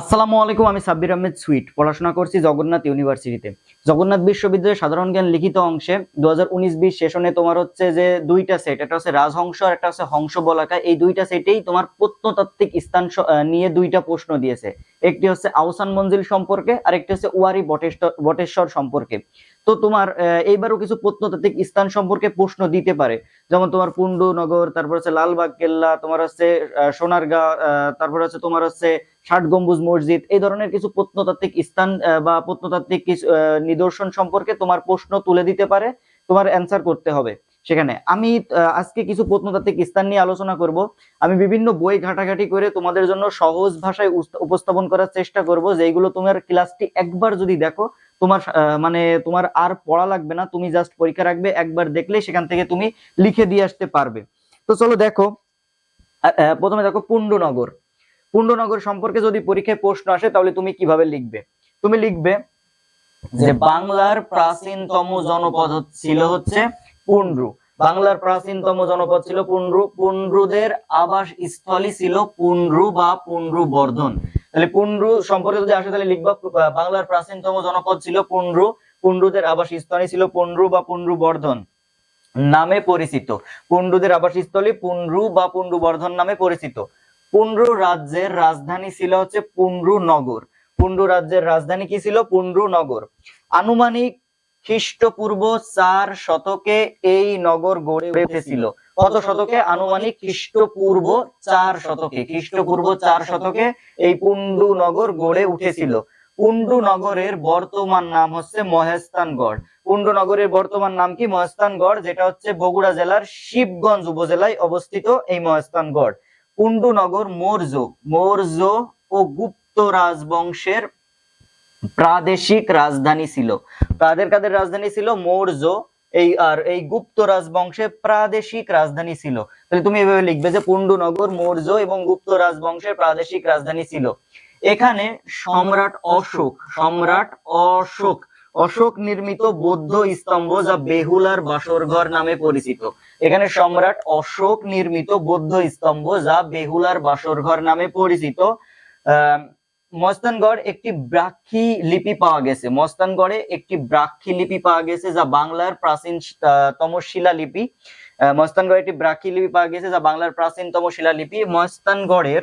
আসসালামু আলাইকুম, আমি সাব্বির আহমেদ সুইট। পড়াশোনা করছি জগন্নাথ ইউনিভার্সিটিতে। জগন্নাথ বিশ্ববিদ্যালয়ের সাধারণ জ্ঞান লিখিত অংশে দু হাজার উনিশ বিশ সেশনে তোমার হচ্ছে যে দুইটা সেট একটা হচ্ছে রাজহংস আর একটা হচ্ছে হংস বলাকা এই দুইটা সেটেই তোমার প্রত্নতাত্ত্বিক স্থান নিয়ে দুইটা প্রশ্ন দিয়েছে। একটি হচ্ছে আউসান মঞ্জিল সম্পর্কে আর একটি হচ্ছে ওয়ারি বটেশ্বর বটেশ্বর সম্পর্কে। তো তোমার এইবারও কিছু প্রত্নতাত্ত্বিক স্থান সম্পর্কে প্রশ্ন দিতে পারে। যেমন তোমার পুন্ডু নগর তারপর হচ্ছে লালবাগ, কেল্লা, তোমার হচ্ছে সোনারগাঁ তারপর হচ্ছে তোমার হচ্ছে ষাট গম্বুজ মসজিদ, এই ধরনের কিছু প্রত্নতাত্ত্বিক স্থান বা প্রত্নতাত্ত্বিক কিছু নিদর্শন সম্পর্কে তোমার প্রশ্ন তুলে দিতে পারে, তোমার অ্যান্সার করতে হবে। সেখানে। আমি আজকে কিছু প্রত্নতাত্ত্বিক স্থান নিয়ে আলোচনা করব। আমি বিভিন্ন বই ঘাটাঘাটি করে তোমাদের জন্য সহজ ভাষায় উপস্থাপন করার চেষ্টা করব যেগুলো তোমার ক্লাসটি একবার যদি দেখো, তোমার মানে তোমার আর পড়া লাগবে না, তুমি জাস্ট পরীক্ষা রাখবে, একবার দেখলে সেখান থেকে তুমি লিখে দিয়ে আসতে পারবে। তো চলো দেখো প্রথমে দেখো পুণ্ডনগর। পুণ্ডনগর সম্পর্কে যদি পরীক্ষায় প্রশ্ন আসে, তাহলে তুমি কীভাবে লিখবে? তুমি লিখবে যে, বাংলার প্রাচীনতম জনপদ ছিল হচ্ছে পুন্ড্রু। বাংলার প্রাচীনতম জনপদ ছিল পুন্ড্রু। পুন্ড্রুদের আবাস স্থলই ছিল পুন্ড্রু বা পুন্ড্রু বর্ধন তাহলে পুন্ড্রু সম্পর্কে যদি আসে, তাহলে লিখবা, বাংলার প্রাচীনতম জনপদ ছিল পুন্ড্রু। পুন্ড্রুদের আবাস স্থলই ছিল পুন্ড্রু বা পুন্ড্রু বর্ধন নামে পরিচিত। পুন্ড্রুদের আবাসস্থলী পুন্ড্রু বা পুন্ড্রু বর্ধন নামে পরিচিত। পুন্ড্রু রাজ্যের রাজধানী ছিল হচ্ছে পুন্ড্রু নগর। পুন্ড্রু রাজ্যের রাজধানী কি ছিল? পুন্ড্রু নগর। আনুমানিক খ্রিস্টপূর্ব চার শতকে এই নগর গড়ে উঠেছিল। কত শতকে? আনুমানিক খ্রিস্টপূর্ব চার শতকে। খ্রিস্টপূর্ব চার শতকে এই পুন্ডু নগর গড়ে উঠেছিল। পুন্ডু নগরের বর্তমান নাম হচ্ছে মহেস্তানগড়। পুন্ডু নগরের বর্তমান নাম কি? মহেস্তানগড়, যেটা হচ্ছে বগুড়া জেলার শিবগঞ্জ উপজেলায় অবস্থিত এই মহেস্তানগড়। পুন্ডু নগর মৌর্য মৌর্য ও গুপ্ত রাজবংশের প্রাদেশিক রাজধানী ছিল। কাদের কাদের রাজধানী ছিল? মৌর্য, এই আর এই গুপ্ত রাজবংশের প্রাদেশিক রাজধানী ছিল। তাহলে তুমি এভাবে লিখবে যে পুন্ডু নগর মৌর্য এবং গুপ্ত রাজবংশের প্রাদেশিক রাজধানী ছিল। এখানে সম্রাট অশোক সম্রাট অশোক অশোক নির্মিত বৌদ্ধ স্তম্ভ যা বেহুলার বাসরঘর নামে পরিচিত। এখানে সম্রাট অশোক নির্মিত বৌদ্ধ স্তম্ভ যা বেহুলার বাসরঘর নামে পরিচিত। আহ মস্তানগড় একটি ব্রাক্ষী লিপি পাওয়া গেছে। মস্তানগড়ে একটি ব্রাক্ষী লিপি পাওয়া গেছে যা বাংলার প্রাচীন আহ, তম শিলালিপি। মস্তানগড়ে একটি ব্রাক্ষী লিপি পাওয়া গেছে যা বাংলার প্রাচীনতম শিলালিপি। মস্তানগড়ের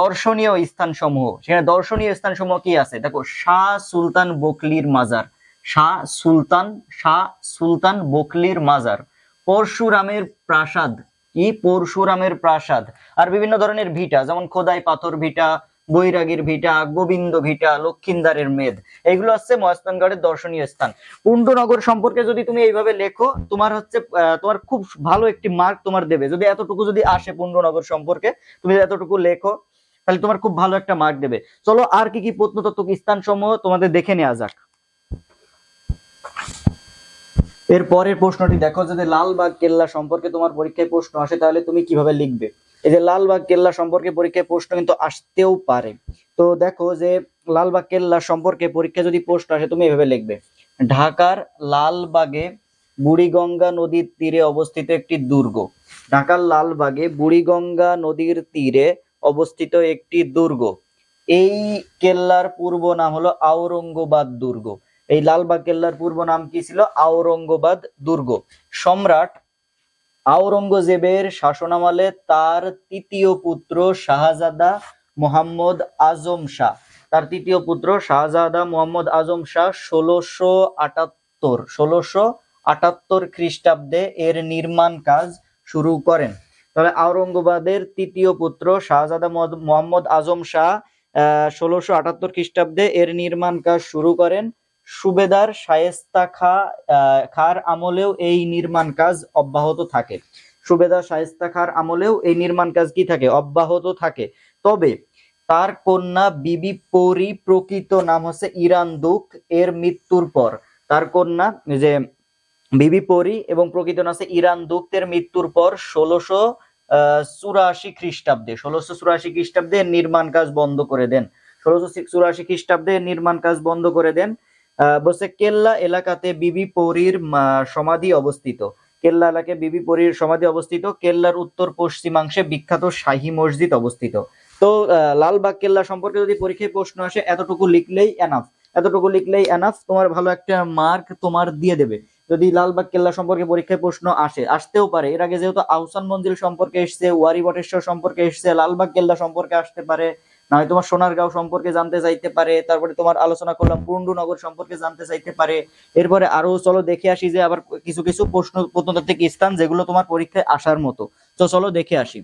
দর্শনীয় স্থান সমূহ সেখানে দর্শনীয় স্থান সমূহ কি আছে? দেখো শাহ সুলতান বকলির মাজার। শাহ সুলতান শাহ সুলতান বকলির মাজার। পরশুরামের প্রাসাদ। কি? পরশুরামের প্রাসাদ। আর বিভিন্ন ধরনের ভিটা যেমন খোদাই পাথর ভিটা বৈরাগীর ভিটা, গোবিন্দ ভিটা, লক্ষিন্দারের মেদ। এগুলো হচ্ছে মহেস্তানগড়ের দর্শনীয় স্থান। পুণ্ডনগর সম্পর্কে যদি তুমি এইভাবে লেখো, তোমার হচ্ছে তোমার খুব ভালো একটি মার্ক তোমার দেবে। যদি এতটুকু যদি আসে পুণ্ডনগর সম্পর্কে, তুমি এতটুকু লেখো, তাহলে তোমার খুব ভালো একটা মার্ক দেবে। চলো, আর কি কি প্রত্নতত্ত্বিক স্থান সমূহ তোমাদের দেখে নেওয়া যাক। এর পরের প্রশ্নটি দেখো, যদি লালবাগ, কেল্লা সম্পর্কে তোমার পরীক্ষায় প্রশ্ন আসে, তাহলে তুমি কীভাবে লিখবে? এই যে লালবাগ কেল্লা সম্পর্কে পরীক্ষায় প্রশ্ন কিন্তু আসতেও পারে। তো দেখো যে লালবাগ কেল্লা সম্পর্কে পরীক্ষায় যদি প্রশ্ন আসে, তুমি এভাবে লিখবে। ঢাকার লালবাগে বুড়িগঙ্গা নদীর তীরে অবস্থিত একটি দুর্গ। ঢাকার লালবাগে বুড়িগঙ্গা নদীর তীরে অবস্থিত একটি দুর্গ। এই কেল্লার পূর্ব নাম হলো আওরঙ্গবাদ দুর্গ। এই লালবাগ কেল্লার পূর্ব নাম কি ছিল? আওরঙ্গবাদ দুর্গ। সম্রাট আওরঙ্গজেবের শাসনামলে তার তৃতীয় পুত্র শাহজাদা মোহাম্মদ আজম শাহ। তার তৃতীয় পুত্র শাহজাদা মোহাম্মদ আজম শাহ ষোলোশো আটাত্তর ষোলোশো আটাত্তর খ্রিস্টাব্দে এর নির্মাণ কাজ শুরু করেন। তাহলে আওরঙ্গবাদের তৃতীয় পুত্র শাহজাদা মোহাম্মদ আজম শাহ ষোলোশো আটাত্তর খ্রিস্টাব্দে এর নির্মাণ কাজ শুরু করেন। সুবেদার শায়েস্তা খা খার আমলেও এই নির্মাণ কাজ অব্যাহত থাকে। সুবেদার শায়েস্তা খার আমলেও এই নির্মাণ কাজ কি থাকে? অব্যাহত থাকে। তবে তার কন্যা বিবি পরি প্রকৃত নাম হচ্ছে ইরান দুক এর মৃত্যুর পর। তার কন্যা যে বিবি পরি এবং প্রকৃত নাম হচ্ছে ইরান দুক্তের মৃত্যুর পর ষোলোশো চুরাশি খ্রিস্টাব্দে, ষোলোশো চুরাশি খ্রিস্টাব্দে নির্মাণ কাজ বন্ধ করে দেন। ষোলোশো চুরাশি খ্রিস্টাব্দে নির্মাণ কাজ বন্ধ করে দেন। বলছে কেল্লা এলাকাতে বিবি পরীর সমাধি অবস্থিত। কেল্লা এলাকায় বিবি পরীর সমাধি অবস্থিত। কেল্লার উত্তর পশ্চিমাংশে বিখ্যাত শাহী মসজিদ অবস্থিত। তো লালবাগ কেল্লা সম্পর্কে যদি পরীক্ষায় প্রশ্ন আসে, এতটুকু লিখলেই এনাফ এতটুকু লিখলেই এনাফ তোমার ভালো একটা মার্ক তোমার দিয়ে দেবে। যদি লালবাগ কেল্লা সম্পর্কে পরীক্ষায় প্রশ্ন আসে, আসতেও পারে। এর আগে যেহেতু আহসান মঞ্জিল সম্পর্কে এসছে, ওয়ারি বটেশ্বর সম্পর্কে এসছে, লালবাগ কেল্লা সম্পর্কে আসতে পারে না হয় তোমার সোনারগাঁও সম্পর্কে জানতে চাইতে পারে, তারপরে তোমার আলোচনা করলাম পুন্ডুনগর সম্পর্কে জানতে চাইতে পারে। এরপরে আরও চলো দেখে আসি যে আবার কিছু কিছু প্রশ্ন প্রত্নতাত্ত্বিক স্থান যেগুলো তোমার পরীক্ষায় আসার মতো। তো চলো দেখে আসি।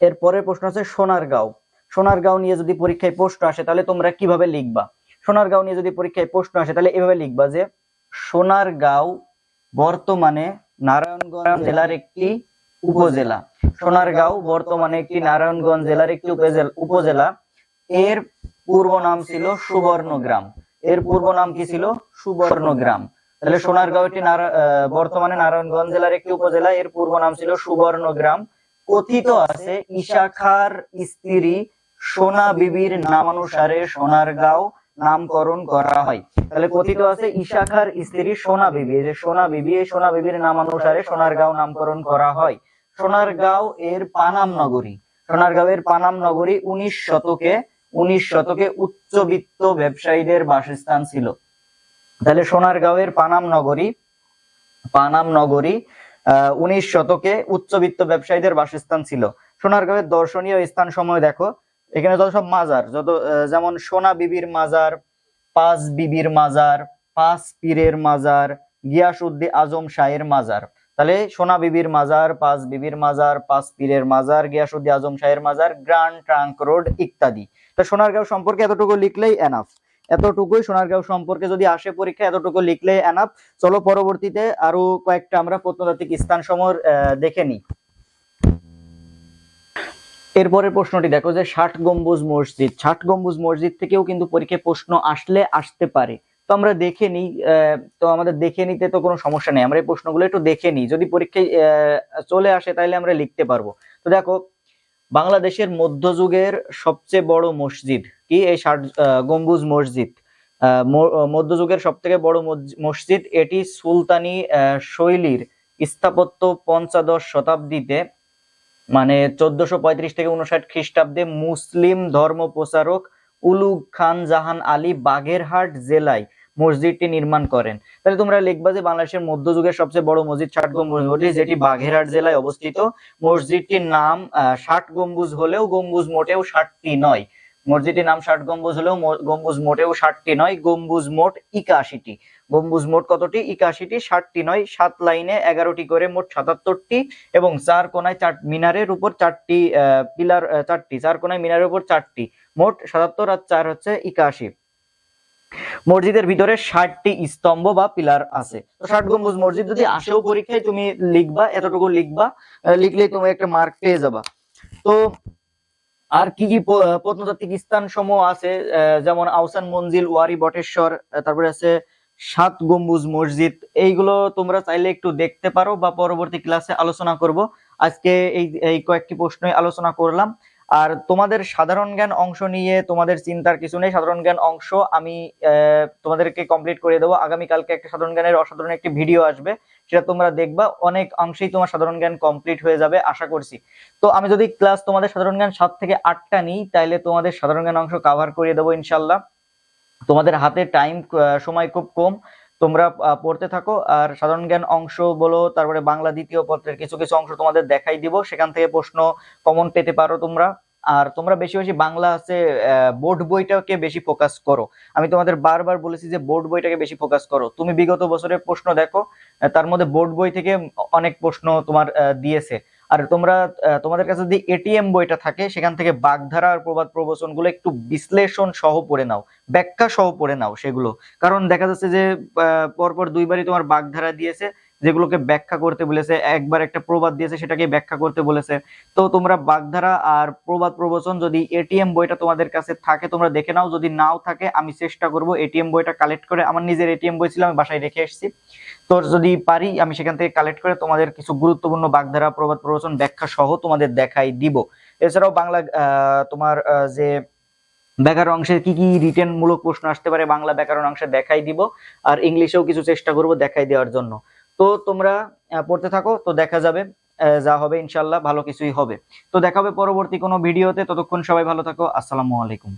এরপরে প্রশ্ন আছে সোনারগাঁও সোনারগাঁও নিয়ে যদি পরীক্ষায় প্রশ্ন আসে তাহলে তোমরা কীভাবে লিখবা? সোনারগাঁও নিয়ে যদি পরীক্ষায় প্রশ্ন আসে তাহলে এভাবে লিখবা যে সোনারগাঁও বর্তমানে নারায়ণগঞ্জ জেলার একটি উপজেলা। সোনারগাঁও বর্তমানে একটি নারায়ণগঞ্জ জেলার একটি উপজেলা এর পূর্ব নাম ছিল সুবর্ণগ্রাম। এর পূর্ব নাম কি ছিল? সুবর্ণগ্রাম। তাহলে সোনারগাঁও একটি বর্তমানে নারায়ণগঞ্জ জেলার একটি উপজেলা। এর পূর্ব নাম ছিল সুবর্ণগ্রাম। কথিত আছে, ঈশাখার স্ত্রী সোনা বিবির নামানুসারে সোনারগাঁও নামকরণ করা হয়। তাহলে কথিত আছে, ঈশাখার স্ত্রী সোনা বিবি। যে সোনা বিবি, এই সোনা বিবির নামানুসারে সোনারগাঁও নামকরণ করা হয়। সোনারগাঁও এর পানাম নগরী। সোনারগাঁও এর পানাম নগরী উনিশ শতকে উনিশ শতকে উচ্চবিত্ত ব্যবসায়ীদের বাসস্থান ছিল। তাহলে সোনারগাঁওয়ের পানাম নগরী পানাম নগরী, আহ, উনিশ শতকে উচ্চবিত্ত ব্যবসায়ীদের বাসস্থান ছিল। সোনারগাঁওয়ের দর্শনীয় স্থান সময় দেখো। এখানে যত সব মাজার, যত যেমন সোনা বিবির মাজার, পাঁচ বিবির মাজার, পাঁচ পীরের মাজার, গিয়াসউদ্দিন আজম শাহের মাজার। তাহলে সোনা বিবির মাজার, পাঁচ বিবির মাজার, পাঁচ পীরের মাজার গিয়াসুদ্দি আজম শাহের মাজার, গ্র্যান্ড ট্রাঙ্ক রোড ইত্যাদি। তা সোনারগাঁও সম্পর্কে এতটুকু লিখলেই এনাফ এতটুকুই সোনারগাঁও সম্পর্কে যদি আসে পরীক্ষা এতটুকু লিখলেই এনাফ চলো পরবর্তীতে আরও কয়েকটা আমরা প্রত্নতাত্ত্বিক স্থান সমূহ দেখে নিই। এরপরের প্রশ্নটি দেখো যে ষাট গম্বুজ মসজিদ। ষাট গম্বুজ মসজিদ থেকেও কিন্তু পরীক্ষায় প্রশ্ন আসলে, আসতে পারে। তো আমরা দেখে নিই তো আমাদের দেখে নিতে তো কোনো সমস্যা নেই। আমরা এই প্রশ্নগুলো একটু দেখে নিই। যদি পরীক্ষায় চলে আসে তাহলে আমরা লিখতে পারব। তো দেখো, বাংলাদেশের মধ্যযুগের সবচেয়ে বড় মসজিদ কি? এই ষাট গম্বুজ মসজিদ। মধ্যযুগের সব থেকে বড় মসজিদ এটি সুলতানি শৈলীর স্থাপত্য পঞ্চদশ শতাব্দীতে মানে চোদ্দশো পঁয়ত্রিশ থেকে উনষাট খ্রিস্টাব্দে মুসলিম ধর্ম প্রচারক উলুগ খান জাহান আলী বাগেরহাট জেলায় মসজিদটি নির্মাণ করেন। তাহলে তোমরা লিখবা যে বাংলাদেশের মধ্যযুগের সবচেয়ে বড় মসজিদ ষাট গম্বুজ মসজিদ যেটি বাঘেরহাট জেলায় অবস্থিত। মসজিদটির নাম ষাট গম্বুজ হলেও গম্বুজ মোটেও ষাটটি নয়। মসজিদটির নাম ষাট গম্বুজ হলেও গম্বুজ মোটেও ষাটটি নয় গম্বুজ মোট একাশিটি। গম্বুজ মোট কতটি? একাশিটি ষাটটি নয় সাত লাইনে এগারোটি করে মোট সাতাত্তরটি এবং চার কোনায় চার মিনারের উপর চারটি পিলার চারটি চার কোনায় মিনারের উপর চারটি। মোট সাতাত্তর আর চার হচ্ছে একাশি। মসজিদের ভিতরে ষাটটি স্তম্ভ বা পিলার আছে। ষাট গম্বুজ মসজিদ যদি আসেও পরীক্ষায় তুমি লিখবা এতটুকু লিখবা আহ, লিখলেই তুমি একটা মার্ক পেয়ে যাবা। তো আর কি কি প্রত্নতাত্ত্বিক স্থান সমূহ আছে যেমন আউসান মঞ্জিল ওয়ারি বটেশ্বর তারপরে আছে সাত গম্বুজ মসজিদ। এইগুলো তোমরা চাইলে একটু দেখতে পারো বা পরবর্তী ক্লাসে আলোচনা করব। আজকে এই এই কয়েকটি প্রশ্নই আলোচনা করলাম। আর তোমাদের সাধারণ জ্ঞান অংশ নিয়ে তোমাদের চিন্তার কিছু নেই। সাধারণ জ্ঞান অংশ আমি তোমাদেরকে কমপ্লিট করে দেবো। আগামীকালকে একটা সাধারণ জ্ঞানের অসাধারণ একটি ভিডিও আসবে। সেটা তোমরা দেখবা। অনেক অংশেই তোমার সাধারণ জ্ঞান কমপ্লিট হয়ে যাবে, আশা করছি। তো আমি যদি ক্লাস তোমাদের সাধারণ জ্ঞান সাত থেকে আটটা নিই, তাইলে তোমাদের সাধারণ জ্ঞান অংশ কাভার করে দেবো ইনশাল্লাহ তোমাদের হাতে টাইম সময় খুব কম। তোমরা পড়তে থাকো। আর সাধারণ জ্ঞান অংশ বলো, তারপরে বাংলা দ্বিতীয় পত্রের কিছু কিছু অংশ তোমাদের দেখাই দিব। সেখান থেকে প্রশ্ন কমন পেতে পারো তোমরা। আর তোমরা বেশি বেশি বাংলা আছে বোর্ড বইটাকে বেশি ফোকাস করো। আমি তোমাদের বারবার বলেছি যে বোর্ড বইটাকে বেশি ফোকাস করো। তুমি বিগত বছরের প্রশ্ন দেখো তার মধ্যে বোর্ড বই থেকে অনেক প্রশ্ন তোমার দিয়েছে। আর তোমরা তোমাদের কাছে যদি এটিএম বইটা থাকে, সেখান থেকে বাগধারা আর প্রবাদ প্রবচনগুলো একটু বিশ্লেষণ সহ পড়ে নাও, ব্যাখ্যা সহ পড়ে নাও সেগুলো। কারণ দেখা যাচ্ছে যে পরপর দুইবারই তোমার বাগধারা দিয়েছে যেগুলোকে ব্যাখ্যা করতে বলেছে, একবার একটা প্রবাদ দিয়েছে সেটাকে ব্যাখ্যা করতে বলেছে। তো তোমরা বাগধারা আর প্রবাদ প্রবচন যদি এটিএম বইটা তোমাদের কাছে থাকে, তোমরা দেখে নাও। যদি নাও থাকে, আমি চেষ্টা করব এটিএম বইটা কালেক্ট করে। আমার নিজের এটিএম বই ছিল, আমি বাসায় রেখে এসেছি। তো যদি পারি, আমি সেখান থেকে কালেক্ট করে তোমাদের কিছু গুরুত্বপূর্ণ বাগধারা, প্রবাদ প্রবচন, ব্যাখ্যা সহ তোমাদের দেখাই দিব। এছাড়াও বাংলা তোমার যে ব্যাকরণ অংশে কি কি রিটেন মূলক প্রশ্ন আসতে পারে, বাংলা ব্যাকরণ অংশে দেখাই দিব। আর ইংলিশেও কিছু চেষ্টা করব দেখাই দেওয়ার জন্য। তো তোমরা পড়তে থাকো, তো দেখা যাবে যা হবে ইনশাল্লাহ ভালো কিছুই হবে। তো দেখা হবে পরবর্তী কোনো ভিডিওতে, ততক্ষণ সবাই ভালো থাকো, আসসালামু আলাইকুম।